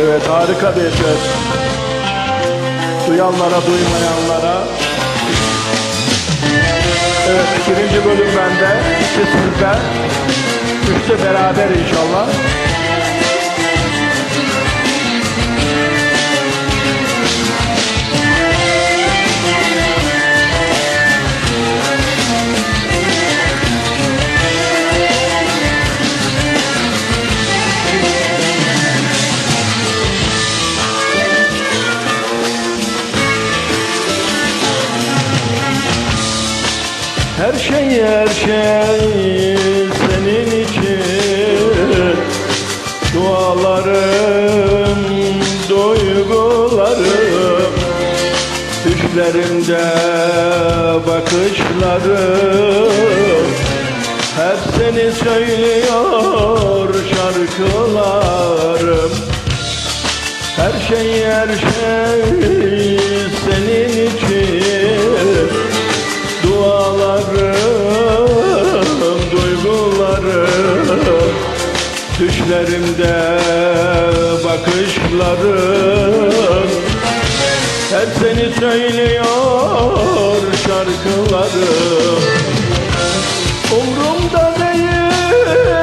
Evet harika bir söz. Duyanlara duymayanlara. Evet birinci bölüm bende. iki sizde. Üçte beraber inşallah. Her şey her şey senin için. Dualarım, duygularım Düşlerimde bakışlarım. Hep seni söylüyor şarkılarım. Her şey her şey Düşlerimde bakışlarım. Hep seni söylüyor şarkılarım. Umrumda değil